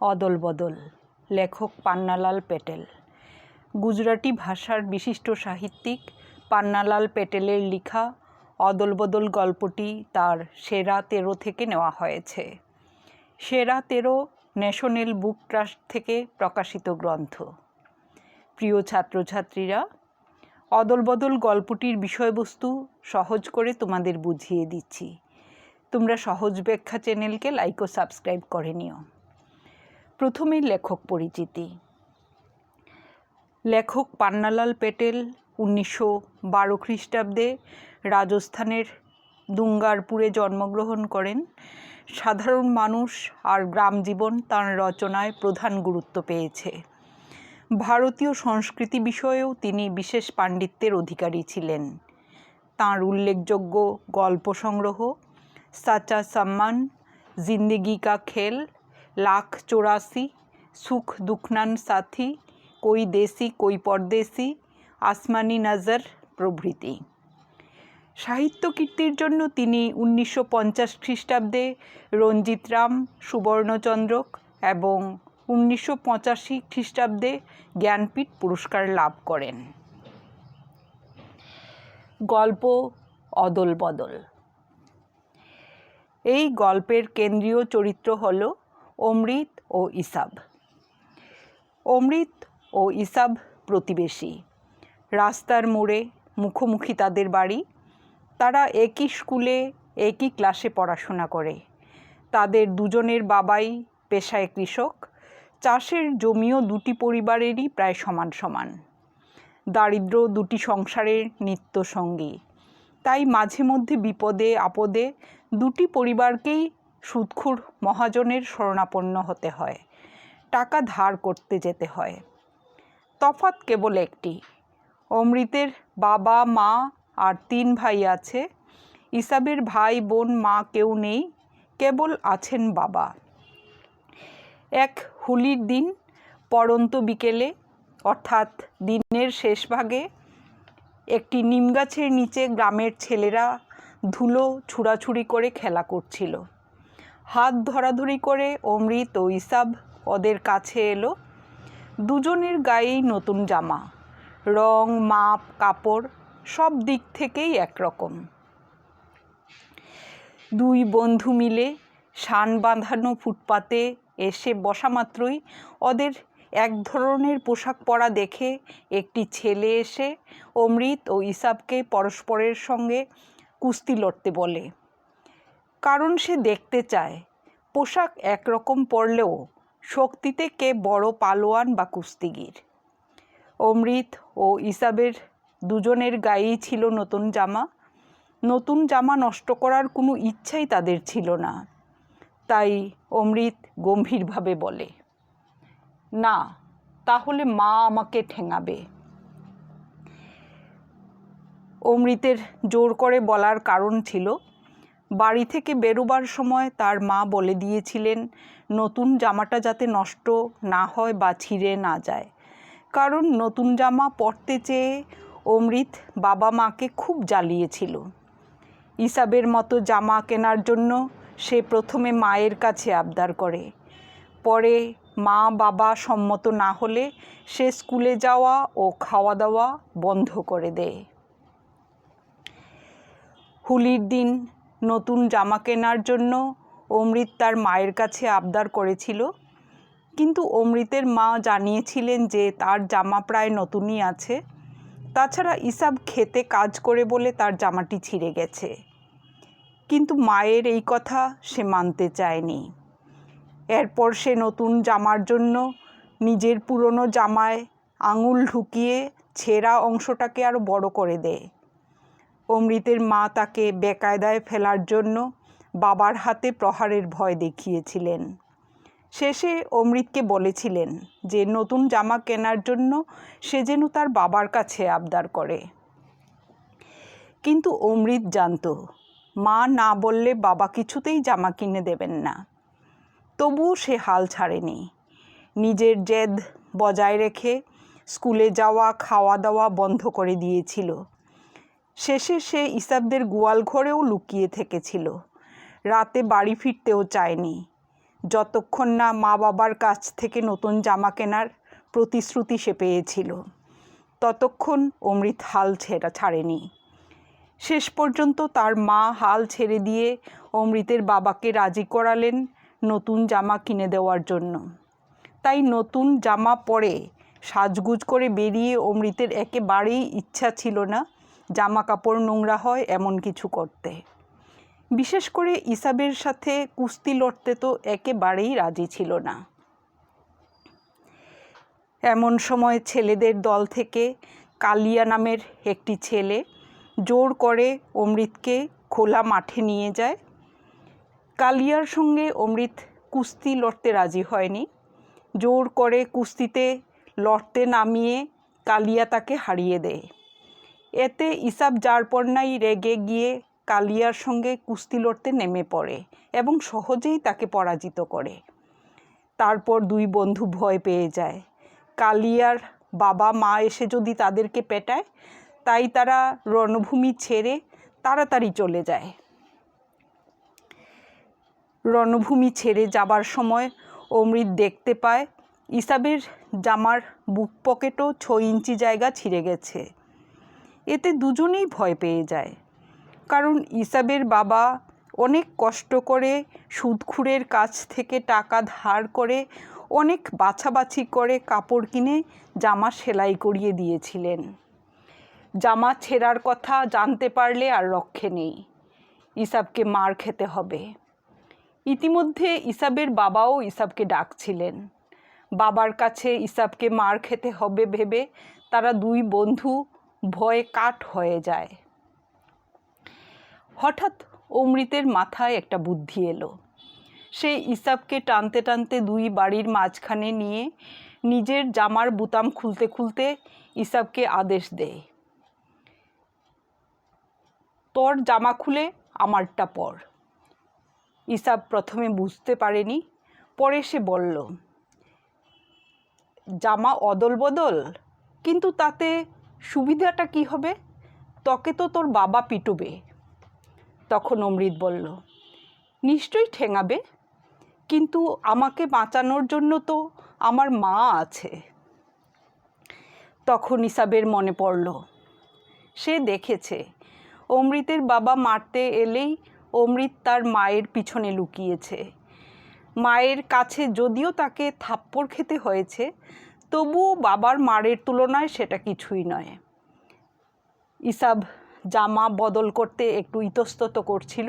অদল বদল লেখক পান্নালাল পেটেল। গুজরাটি ভাষার বিশিষ্ট সাহিত্যিক পান্নালাল পেটেলের লেখা অদল বদল গল্পটি তার সেরা তেরো থেকে নেওয়া হয়েছে। সেরা তেরো ন্যাশনাল বুক ট্রাস্ট থেকে প্রকাশিত গ্রন্থ। প্রিয় ছাত্রছাত্রীরা অদল বদল গল্পটির বিষয়বস্তু সহজ করে তোমাদের বুঝিয়ে দিচ্ছি। তোমরা সহজ ব্যাখ্যা চ্যানেলকে লাইক ও সাবস্ক্রাইব করে নিও। প্রথমেই লেখক পরিচিতি। লেখক পান্নালাল পেটেল, উনিশশো বারো খ্রিস্টাব্দে রাজস্থানের দুঙ্গারপুরে জন্মগ্রহণ করেন। সাধারণ মানুষ আর গ্রাম জীবন তাঁর রচনায় প্রধান গুরুত্ব পেয়েছে। ভারতীয় সংস্কৃতি বিষয়েও তিনি বিশেষ পাণ্ডিত্যের অধিকারী ছিলেন। তাঁর উল্লেখযোগ্য গল্প সংগ্রহ, সাচা সম্মান, জিন্দেগি কা খেল লাখ চৌরাশি, সুখ দুখনান সাথী, কই দেশি, কই পরদেশি, আসমানি নজর, প্রভৃতি। সাহিত্য কীর্তির জন্য তিনি উনিশশো পঞ্চাশ খ্রিস্টাব্দে রঞ্জিতরাম সুবর্ণচন্দ্রক এবং উনিশশো পঁচাশি খ্রিস্টাব্দে জ্ঞানপীঠ পুরস্কার লাভ করেন। গল্প অদল বদল এই গল্পের কেন্দ্রীয় চরিত্র হল অমৃত ও ইসাব। অমৃত ও ইসাব প্রতিবেশী। রাস্তার মোড়ে মুখোমুখি তাদের বাড়ি। তারা একই স্কুলে, একই ক্লাসে পড়াশোনা করে। তাদের দুজনের বাবাই পেশায় কৃষক। চাষের জমিও দুটি পরিবারেরই প্রায় সমান সমান। দারিদ্র দুটি সংসারের নিত্য সঙ্গী তাই মাঝে মধ্যে বিপদে, আপদে দুটি পরিবারকেই সুদখুর মহাজনের শরণাপন্ন হতে হয়। টাকা ধার করতে যেতে হয়। তফাৎ কেবল একটি। অমৃতের বাবা, মা আর তিন ভাই আছে। ইসাবের ভাই, বোন, মা কেউ নেই, কেবল আছেন বাবা। এক হুলির দিন পড়ন্ত বিকেলে, অর্থাৎ দিনের শেষ ভাগে, একটি নিম গাছের নিচে গ্রামের ছেলেরা ধুলো ছুড়াছুড়ি করে খেলা করছিল। হাত ধরাধরি করে অমৃত ও ইসাব ওদের কাছে এলো। দুজনের গায়েই নতুন জামা, রং, মাপ, কাপড় সব দিক থেকেই একরকম। দুই বন্ধু মিলে শান বাঁধানো ফুটপাতে এসে বসা মাত্রই ওদের এক ধরনের পোশাক পরা দেখে একটি ছেলে এসে অমৃত ও ইসাবকে পরস্পরের সঙ্গে কুস্তি লড়তে বলে। কারণ সে দেখতে চায়। পোশাক একরকম পরলেও শক্তিতে কে বড় পালোয়ান বা কুস্তিগির। অমৃত ও ইসাবের দুজনের গায়েই ছিল নতুন জামা। নতুন জামা নষ্ট করার কোনো ইচ্ছাই তাদের ছিল না। তাই অমৃত গম্ভীরভাবে বলে, না, তাহলে মা আমাকে ঠেঙাবে। অমৃতের জোর করে বলার কারণ ছিল বাড়ি থেকে বেরোবার সময় তার মা বলে দিয়েছিলেন, নতুন জামাটা যাতে নষ্ট না হয় বা ছিঁড়ে না যায়। কারণ নতুন জামা পরতে চেয়ে অমৃত বাবা মাকে খুব জ্বালিয়েছিল। ইসাবের মতো জামা কেনার জন্য সে প্রথমে মায়ের কাছে আবদার করে। পরে মা বাবা সম্মত না হলে সে স্কুলে যাওয়া ও খাওয়া দাওয়া বন্ধ করে দেয়। হোলির দিন নতুন জামা কেনার জন্য অমৃত তার মায়ের কাছে আবদার করেছিল। কিন্তু অমৃতের মা জানিয়েছিলেন যে তার জামা প্রায় নতুনই আছে। তাছাড়া ইসাব খেতে কাজ করে বলে তার জামাটি ছিঁড়ে গেছে। কিন্তু মায়ের এই কথা সে মানতে চায়নি। এরপর সে নতুন জামার জন্য নিজের পুরনো জামায় আঙুল ঢুকিয়ে ছেঁড়া অংশটাকে আরও বড় করে দেয়। অমৃতের মা তাকে বেকায়দায় ফেলার জন্য বাবার হাতে প্রহারের ভয় দেখিয়েছিলেন। শেষে অমৃতকে বলেছিলেন যে, নতুন জামা কেনার জন্য সে যেন তার বাবার কাছে আবদার করে। কিন্তু অমৃত জানত, মা না বললে বাবা কিছুতেই জামা কিনে দেবেন না। তবুও সে হাল ছাড়েনি। নিজের জেদ বজায় রেখে স্কুলে যাওয়া খাওয়া দাওয়া বন্ধ করে দিয়েছিল। শেষে সে ইসাবদের গোয়াল ঘরেও লুকিয়ে থেকেছিল। রাতে বাড়ি ফিরতেও চায়নি। যতক্ষণ না মা বাবার কাছ থেকে নতুন জামা কেনার প্রতিশ্রুতি সে পেয়েছিল, ততক্ষণ অমৃত হাল ছেড়া ছাড়েনি। শেষ পর্যন্ত তার মা হাল ছেড়ে দিয়ে অমৃতের বাবাকে রাজি করালেন নতুন জামা কিনে দেওয়ার জন্য। তাই নতুন জামা পরে সাজগুজ করে বেরিয়ে অমৃতের একেবারেই ইচ্ছা ছিল না জামা কাপড় নোংরা হয় এমন কিছু করতে। বিশেষ করে ইসাবের সাথে কুস্তি লড়তে তো একেবারেই রাজি ছিল না। এমন সময় ছেলেদের দল থেকে কালিয়া নামের একটি ছেলে জোর করে অমৃতকে খোলা মাঠে নিয়ে যায়। কালিয়ার সঙ্গে অমৃত কুস্তি লড়তে রাজি হয়নি। জোর করে কুস্তিতে লড়তে নামিয়ে কালিয়া তাকে হারিয়ে দেয়। এতে ইসাব যারপরনাই রেগে গিয়ে কালিয়ার সঙ্গে কুস্তি লড়তে নেমে পড়ে এবং সহজেই তাকে পরাজিত করে। তারপর দুই বন্ধু ভয় পেয়ে যায়। কালিয়ার বাবা মা এসে যদি তাদেরকে পেটায়, তাই তারা রণভূমি ছেড়ে তাড়াতাড়ি চলে যায়। রণভূমি ছেড়ে যাবার সময় অমৃত দেখতে পায়, ইসাবের জামার বুক পকেটও ছ ইঞ্চি জায়গা ছিঁড়ে গেছে। এতে দুজনেই ভয় পেয়ে যায়। কারণ ইসাবের বাবা অনেক কষ্ট করে সুদখুরের কাছ থেকে টাকা ধার করে অনেক বাছাবাছি করে কাপড় কিনে জামা সেলাই করিয়ে দিয়েছিলেন। জামা ছেঁড়ার কথা জানতে পারলে আর রক্ষে নেই। ইসাবকে মার খেতে হবে। ইতিমধ্যে ইসাবের বাবাও ইসাবকে ডাকছিলেন। বাবার কাছে ইসাবকে মার খেতে হবে ভেবে তারা দুই বন্ধু ভয়ে কাঠ হয়ে যায়। হঠাৎ অমৃতের মাথায় একটা বুদ্ধি এলো। সে ইসাবকে টানতে টানতে দুই বাড়ির মাঝখানে নিয়ে নিজের জামার বুতাম খুলতে খুলতে ইসাবকে আদেশ দেয়, তোর জামা খুলে আমারটা পর। ইসাব প্রথমে বুঝতে পারেনি, পরে সে বলল, জামা অদল বদল, কিন্তু তাতে সুবিধাটা কি হবে? তোকে তো তোর বাবা পিটুবে। তখন অমৃত বলল, নিশ্চয়ই ঠেঙাবে, কিন্তু আমাকে বাঁচানোর জন্য তো আমার মা আছে। তখন ইসাবের মনে পড়ল, সে দেখেছে, অমৃতের বাবা মারতে এলেই অমৃত তার মায়ের পিছনে লুকিয়েছে। মায়ের কাছে যদিও তাকে থাপ্পড় খেতে হয়েছে তবুও বাবার মারের তুলনায় সেটা কিছুই নয়। ইসাব জামা বদল করতে একটু ইতস্তত করছিল,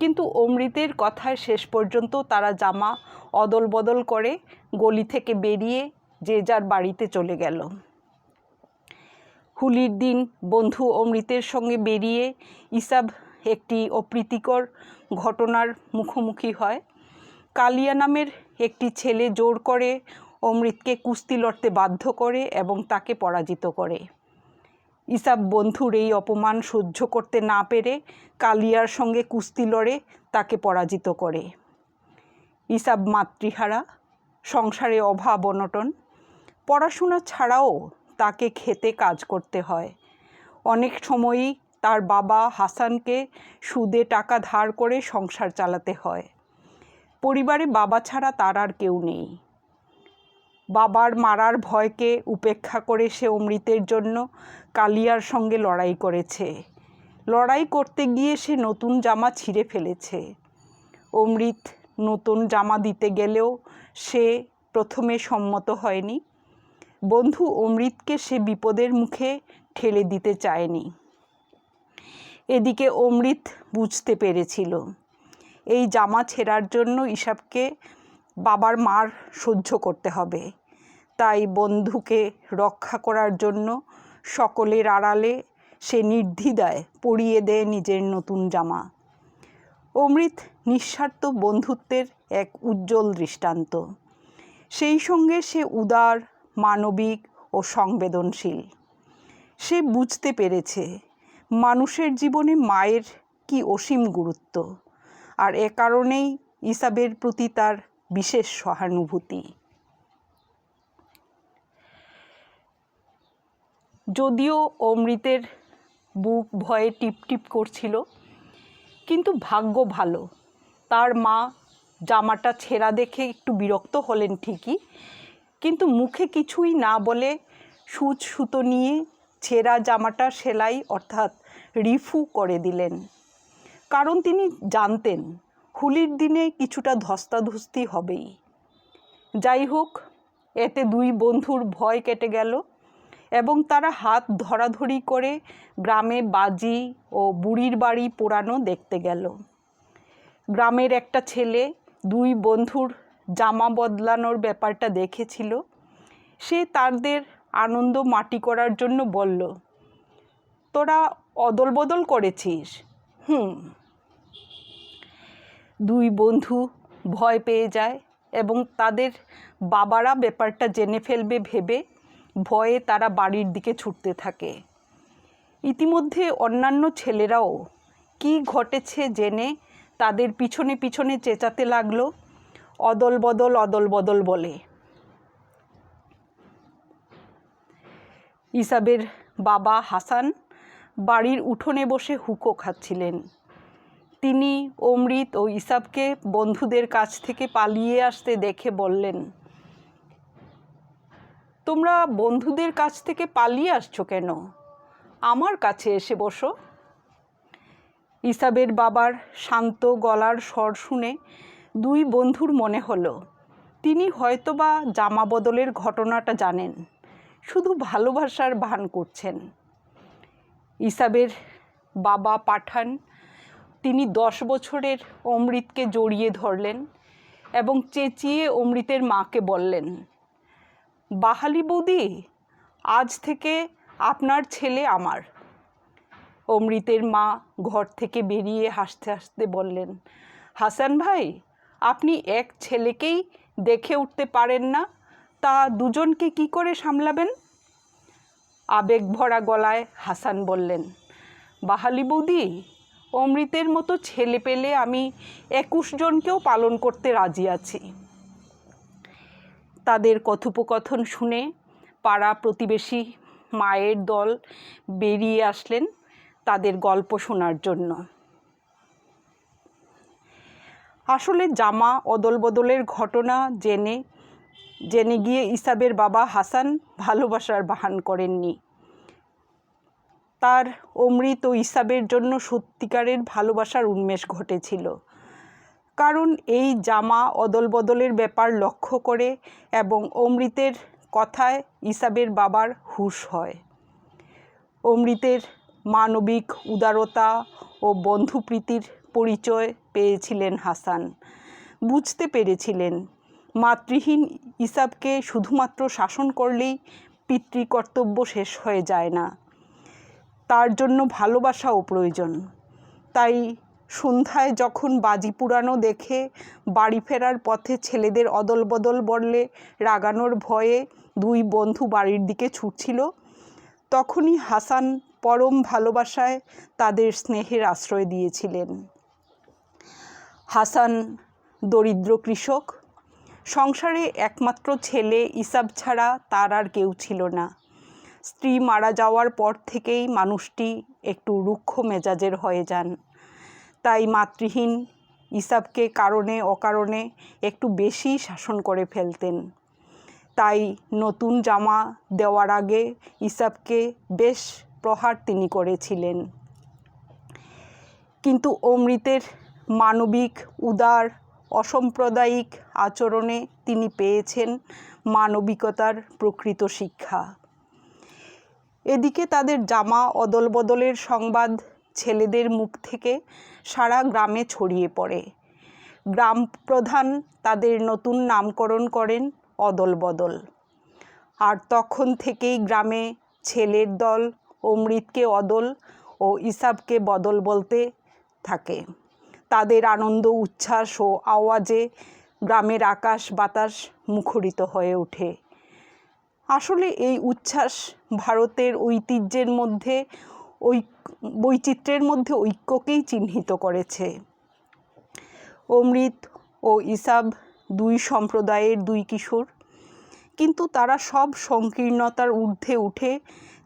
কিন্তু অমৃতের কথায় শেষ পর্যন্ত তারা জামা অদল বদল করে গলি থেকে বেরিয়ে যে যার বাড়িতে চলে গেল। হুলির দিন বন্ধু অমৃতের সঙ্গে বেরিয়ে ইসাব একটি অপ্রীতিকর ঘটনার মুখোমুখি হয়। কালিয়া নামের একটি ছেলে জোর করে অমৃতকে কুস্তি লড়তে বাধ্য করে এবং তাকে পরাজিত করে। ইসাব বন্ধুর এই অপমান সহ্য করতে না পেরে কালিয়ার সঙ্গে কুস্তি লড়ে তাকে পরাজিত করে। ইসাব মাতৃহারা, সংসারে অভাব অনটন, পড়াশোনা ছাড়াও তাকে খেতে কাজ করতে হয়। অনেক সময়ই তার বাবা হাসানকে সুদে টাকা ধার করে সংসার চালাতে হয়। পরিবারে বাবা ছাড়া তার আর কেউ নেই। বাবার মারার ভয়কে উপেক্ষা করে সে অমৃতের জন্য কালিয়ার সঙ্গে লড়াই করেছে। লড়াই করতে গিয়ে সে নতুন জামা ছিঁড়ে ফেলেছে। অমৃত নতুন জামা দিতে গেলেও সে প্রথমে সম্মত হয়নি। বন্ধু অমৃতকে সে বিপদের মুখে ঠেলে দিতে চায়নি। এদিকে অমৃত বুঝতে পেরেছিল, এই জামা ছেঁড়ার জন্য ইসাবকে বাবার মার সহ্য করতে হবে। তাই বন্ধুকে রক্ষা করার জন্য সকলের আড়ালে সে নির্দ্বিধায় পরিয়ে দেয় নিজের নতুন জামা। অমৃত নিঃস্বার্থ বন্ধুত্বের এক উজ্জ্বল দৃষ্টান্ত। সেই সঙ্গে সে উদার, মানবিক ও সংবেদনশীল। সে বুঝতে পেরেছে মানুষের জীবনে মায়ের কি অসীম গুরুত্ব। আর এ কারণেই ইসাবের প্রতি তার বিশেষ সহানুভূতি। যদিও অমৃতের বুক ভয়ে টিপটিপ করছিল, কিন্তু ভাগ্য ভালো। তার মা জামাটা ছেঁড়া দেখে একটু বিরক্ত হলেন ঠিকই, কিন্তু মুখে কিছুই না বলে সুচ সুতো নিয়ে ছেঁড়া জামাটা সেলাই অর্থাৎ রিফু করে দিলেন। কারণ তিনি জানতেন হোলির দিনে কিছুটা ধস্তাধস্তি হবেই। যাই হোক এতে দুই বন্ধুর ভয় কেটে গেল এবং তারা হাত ধরাধরি করে গ্রামে বাজি ও বুড়ির বাড়ি পোড়ানো দেখতে গেল। গ্রামের একটা ছেলে দুই বন্ধুর জামা বদলানোর ব্যাপারটা দেখেছিল। সে তাদের আনন্দ মাটি করার জন্য বলল, তোরা অদল বদল করেছিস? হুম। দুই বন্ধু ভয় পেয়ে যায় এবং তাদের বাবারা ব্যাপারটা জেনে ফেলবে, ভেবে ভয়ে তারা বাড়ির দিকে ছুটতে থাকে। ইতিমধ্যে অন্যান্য ছেলেরাও কি ঘটেছে জেনে তাদের পিছনে পিছনে চেঁচাতে লাগল অদল বদল অদল বদল বলে। ইসাবের বাবা হাসান বাড়ির উঠোনে বসে হুকো খাচ্ছিলেন। তিনি, অমৃত ও ইসাবকে বন্ধুদের কাছ থেকে পালিয়ে আসতে দেখে বললেন, তোমরা বন্ধুদের কাছ থেকে পালিয়ে আসছো কেন? আমার কাছে এসে বসো। ইসাবের বাবার শান্ত গলার স্বর শুনে দুই বন্ধুর মনে হলো, তিনি হয়তোবা জামা বদলের ঘটনাটা জানেন, শুধু ভালোবাসার ভান করছেন। ইসাবের বাবা পাঠান তিনি দশ বছরের অমৃতকে জড়িয়ে ধরলেন এবং চেঁচিয়ে অমৃতের মাকে বললেন, বাহালি বৌদি, আজ থেকে আপনার ছেলে আমার। অমৃতের মা ঘর থেকে বেরিয়ে হাসতে হাসতে বললেন, হাসান ভাই, আপনি এক ছেলেকেই দেখে উঠতে পারেন না, তা দুজনকে কি করে সামলাবেন? আবেগ ভরা গলায় হাসান বললেন, বাহালি বৌদি অমৃতের মতো ছেলে পেলে আমি একুশ জনকেও পালন করতে রাজি আছি। তাদের কথোপকথন শুনে পাড়া প্রতিবেশী মায়ের দল বেরিয়ে আসলেন তাদের গল্প শোনার জন্য। আসলে জামা অদল বদলের ঘটনা জেনে জেনে গিয়ে ইসাবের বাবা হাসান ভালোবাসার বাহান করেননি। তার অমৃত ও ইসাবের জন্য সত্যিকারের ভালোবাসার উন্মেষ ঘটেছিল। কারণ এই জামা অদলবদলের ব্যাপার লক্ষ্য করে এবং অমৃতের কথায় ইসাবের বাবার হুশ হয়। অমৃতের মানবিক উদারতা ও বন্ধুপ্রীতির পরিচয় পেয়েছিলেন হাসান। বুঝতে পেরেছিলেন, মাতৃহীন ইসাবকে শুধুমাত্র শাসন করলেই পিতৃকর্তব্য শেষ হয়ে যায় না। তার জন্য ভালোবাসাও প্রয়োজন। তাই সন্ধ্যায় যখন বাজি পুরানো দেখে বাড়ি ফেরার পথে ছেলেদের অদল বদল বললে রাগানোর ভয়ে দুই বন্ধু বাড়ির দিকে ছুটছিল, তখনই হাসান পরম ভালোবাসায় তাদের স্নেহের আশ্রয় দিয়েছিলেন। হাসান দরিদ্র কৃষক, সংসারে একমাত্র ছেলে ইসাব ছাড়া তার আর কেউ ছিল না। স্ত্রী মারা যাওয়ার পর থেকেই মানুষটি একটু রুক্ষ মেজাজের হয়ে যান। তাই মাতৃহীন ইসাবকে কারণে অকারণে একটু বেশি শাসন করে ফেলতেন। তাই নতুন জামা দেওয়ার আগে ইসাবকে বেশ প্রহার তিনি করেছিলেন। কিন্তু অমৃতের মানবিক, উদার, অসাম্প্রদায়িক আচরণে তিনি পেয়েছেন মানবিকতার প্রকৃত শিক্ষা। এদিকে তাদের জামা অদল বদলের সংবাদ ছেলেদের মুখ থেকে সারা গ্রামে ছড়িয়ে পড়ে। গ্রাম প্রধান তাদের নতুন নামকরণ করেন অদল বদল আর তখন থেকেই গ্রামে ছেলের দল অমৃতকে অদল ও ইসাবকে বদল বলতে থাকে। তাদের আনন্দ, উচ্ছ্বাস ও আওয়াজে গ্রামের আকাশ বাতাস মুখরিত হয়ে ওঠে। আসলে এই উচ্ছ্বাস ভারতের ঐতিহ্যের মধ্যে ওই বৈচিত্র্যের মধ্যে ঐক্যকেই চিহ্নিত করেছে। অমৃত ও ইসাব দুই সম্প্রদায়ের দুই কিশোর। কিন্তু তারা সব সংকীর্ণতার ঊর্ধ্বে উঠে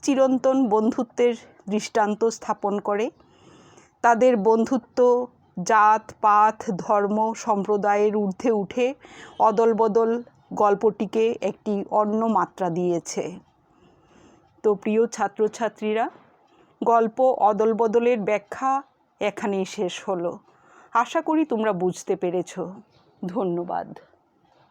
চিরন্তন বন্ধুত্বের দৃষ্টান্ত স্থাপন করে। তাদের বন্ধুত্ব, জাত, পাত, ধর্ম, সম্প্রদায়ের ঊর্ধ্বে উঠে অদল বদল গল্পটিকে একটি অন্য মাত্রা দিয়েছে। তো প্রিয় ছাত্রছাত্রীরা, গল্প অদলবদলের ব্যাখ্যা এখানেই শেষ হলো। আশা করি তোমরা বুঝতে পেরেছ। ধন্যবাদ।